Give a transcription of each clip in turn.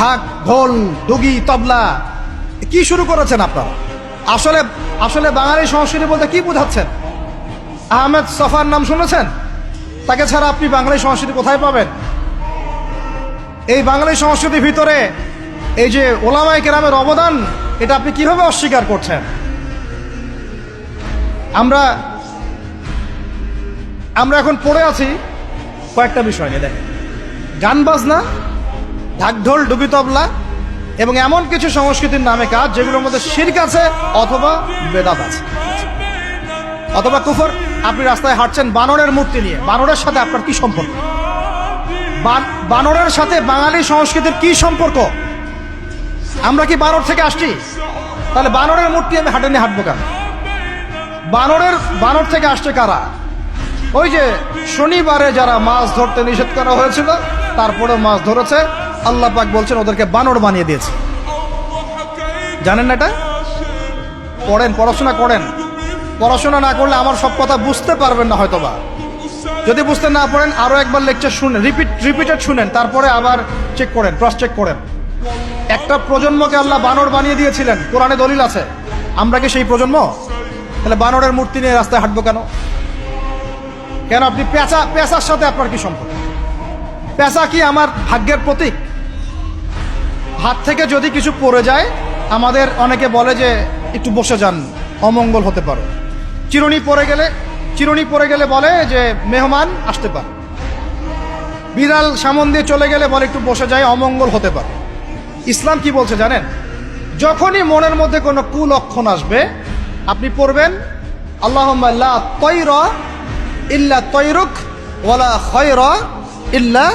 ঢাক, ঢোল, ডুগি, তবলা, কি শুরু করেছেন আপনারা? আসলে আসলে বাঙালি সংস্কৃতি বলতে কি বোঝাচ্ছেন? আহমেদ সফার নাম শুনেছেন? তাকে ছাড়া আপনি বাঙালি সংস্কৃতি কোথায় পাবেন? এই বাঙালি সংস্কৃতির ভিতরে এই যে ওলামাই কেরামের অবদান, এটা আপনি কীভাবে অস্বীকার করছেন? আমরা আমরা এখন পড়ে আছি কয়েকটা বিষয় নিয়ে। দেখেন গান বাজনা ঢাকঢোল, ডুবি তবলা এবং এমন কিছু সংস্কৃতির নামে কাজ যেগুলোর মধ্যে শির্ক আছে অথবা বেদাত আছে। অথবা কুফর, আপনি রাস্তায় হাঁটছেন বানরের মূর্তি নিয়ে। বানরের সাথে আপনার কি সম্পর্ক? বানরের সাথে বাঙালি সংস্কৃতির কি সম্পর্ক? আমরা কি বানর থেকে আসছি? তাহলে বানরের মূর্তি আমি হাটে নিয়ে হাঁটবো কেন? বানরের বানর থেকে আসছে কারা? ওই যে শনিবারে যারা মাছ ধরতে নিষেধ করা হয়েছিল তারপরে মাছ ধরেছে। আল্লাহ পাক বলছেন, ওদেরকে বানর বানিয়ে দিয়েছে। জানেন না এটা? পড়েন, পড়াশোনা করেন। পড়াশোনা না করলে আমার সব কথা বুঝতে পারবেন না হয়তোবা। যদি বুঝতে না পারেন আরও একবার লেকচার শুনেন রিপিট রিপিটেড শুনেন, তারপরে আবার চেক করেন ক্রস চেক করেন। একটা প্রজন্মকে আল্লাহ বানর বানিয়ে দিয়েছিলেন, কোরআনে দলিল আছে। আমরা কি সেই প্রজন্ম? তাহলে বানরের মূর্তি নিয়ে রাস্তায় হাঁটবো কেন? কেন আপনি পেঁচা, পেঁচার সাথে আপনার কি সম্পর্ক? পেঁচা কি আমার ভাগ্যের প্রতীক? হাত থেকে যদি কিছু পড়ে যায়, আমাদের অনেকে বলে যে একটু বসে যান, অমঙ্গল হতে পারে। চিরুনি পড়ে গেলে, চিরুনি পড়ে গেলে বলে যে মেহমান আসতে পারে। বিড়াল সামন দিয়ে চলে গেলে বলে একটু বসে যায়, অমঙ্গল হতে পারে। ইসলাম কি বলছে জানেন? যখনই মনের মধ্যে কোনো কুলক্ষণ আসবে, আপনি পড়বেন আল্লাহ তৈর ইল্লা তৈরুক, ওয়ালা খয়র ইল্লা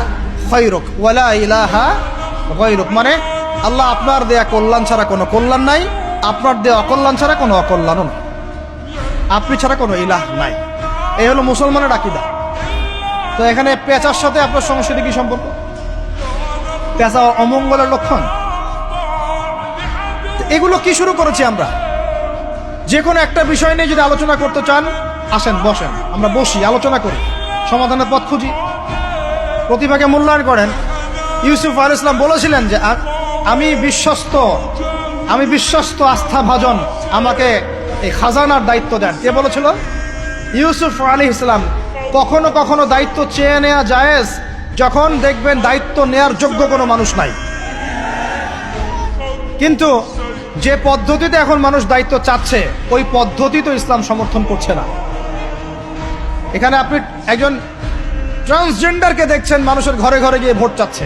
খৈরুক, ওয়ালা ইলাহা মানে আল্লাহ আপনার দেয়া কল্যাণ ছাড়া কোনো কল্যাণ নাই, আপনার দেয়া অকল্যাণ ছাড়া কোনো অকল্যাণও নাই। আপনি ছাড়া কোনো ইলাহ নাই। এই হলো মুসলমানের আকিদা। তো এখানে পেঁচার সাথে আপনার সংস্কৃতি কি সম্পর্ক? পেঁচা অমঙ্গলের লক্ষণ। এগুলো কি শুরু করেছি আমরা? যে কোনো একটা বিষয় নিয়ে যদি আলোচনা করতে চান, আসেন, বসেন। আমরা বসি, আলোচনা করি, সমাধানের পথ খুঁজি। প্রতিভাকে মূল্যায়ন করেন। ইউসুফ আল ইসলাম বলেছিলেন যে আমি বিশ্বস্ত আমি বিশ্বস্ত আস্থা ভাজন আমাকে এই খাজানার দায়িত্ব দেন। কে বলেছিল? ইউসুফ আলী ইসলাম কখনো কখনো দায়িত্ব চেয়ে নেওয়া জায়েজ যখন দেখবেন দায়িত্ব নেয়ার যোগ্য কোনো মানুষ নাই। কিন্তু যে পদ্ধতিতে এখন মানুষ দায়িত্ব চাচ্ছে, ওই পদ্ধতি তো ইসলাম সমর্থন করছে না। এখানে আপনি একজন ট্রান্সজেন্ডারকে দেখছেন, মানুষের ঘরে ঘরে গিয়ে ভোট চাচ্ছে।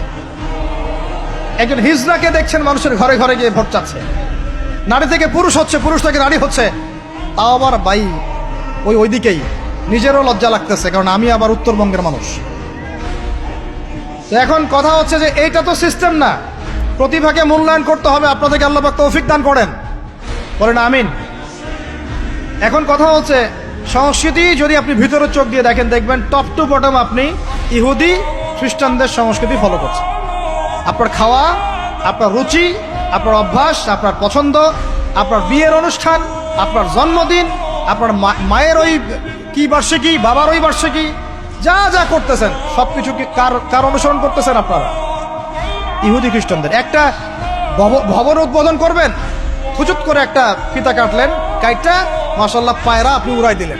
একজন হিজড়াকে দেখছেন মানুষের ঘরে ঘরে গিয়ে ভোট চাচ্ছে। নারী থেকে পুরুষ হচ্ছে, পুরুষ থেকে নারী হচ্ছে। তাও আবার বাই ওই ওইদিকেই। নিজেরও লজ্জা লাগতেছে, কারণ আমি আবার উত্তরবঙ্গের মানুষ। তো এখন কথা হচ্ছে যে এইটা তো সিস্টেম না। প্রতিভাকে মূল্যায়ন করতে হবে, আপনাদেরকে আল্লাহ পাক তৌফিক দান করেন। বলেন আমিন। এখন কথা হচ্ছে, সংস্কৃতি যদি আপনি ভিতরের চোখ দিয়ে দেখেন, দেখবেন টপ টু বটম আপনি ইহুদি খ্রিস্টানদের সংস্কৃতি ফলো করছেন। আপনার খাওয়া, আপনার রুচি, আপনার অভ্যাস, আপনার পছন্দ, আপনার বিয়ের অনুষ্ঠান, আপনার জন্মদিন, আপনার মায়ের ওই কি বার্ষিকী, বাবার ওই বার্ষিকী, যা যা করতেছেন সব কিছু কি কার কার অনুসরণ করতেছেন আপনারা? ইহুদি খ্রিস্টানদের। একটা ভব- ভবন উদ্বোধন করবেন হুচুত করে একটা ফিতা কাটলেন, কাইটটা মাসাল্লাহ পায়রা আপনি উড়াই দিলেন।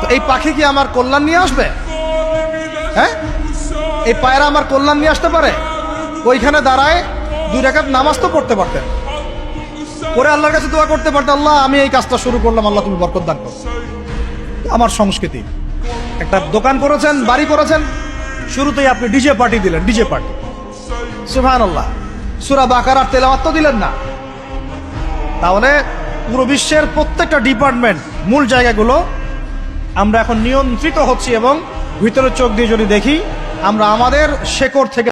তো এই পাখি কি আমার কল্যাণ নিয়ে আসবে? হ্যাঁ? এই পায়রা আমার কল্যাণ নিয়ে আসতে পারে? ওইখানে দাঁড়ায় দুই রেখাত নামাজ তো পড়তে পারতেন। পরে আল্লাহর কাছে দোয়া করতে পারতেন আল্লাহ, আমি এই কাজটা শুরু করলাম, আল্লাহ তুমি বরকত দান আমার সংস্কৃতি। একটা দোকান করেছেন, বাড়ি করেছেন, শুরুতেই আপনি ডিজে পার্টি দিলেন, ডিজে পার্টি। সুহান আল্লাহ সুরা বাকার তেলাওয়াত তো দিলেন না। তাহলে পুরো বিশ্বের প্রত্যেকটা ডিপার্টমেন্ট, মূল জায়গাগুলো আমরা এখন নিয়ন্ত্রিত হচ্ছি এবং ভিতরে চোখ দিয়ে যদি দেখি, আমরা আমাদের শেকড় থেকে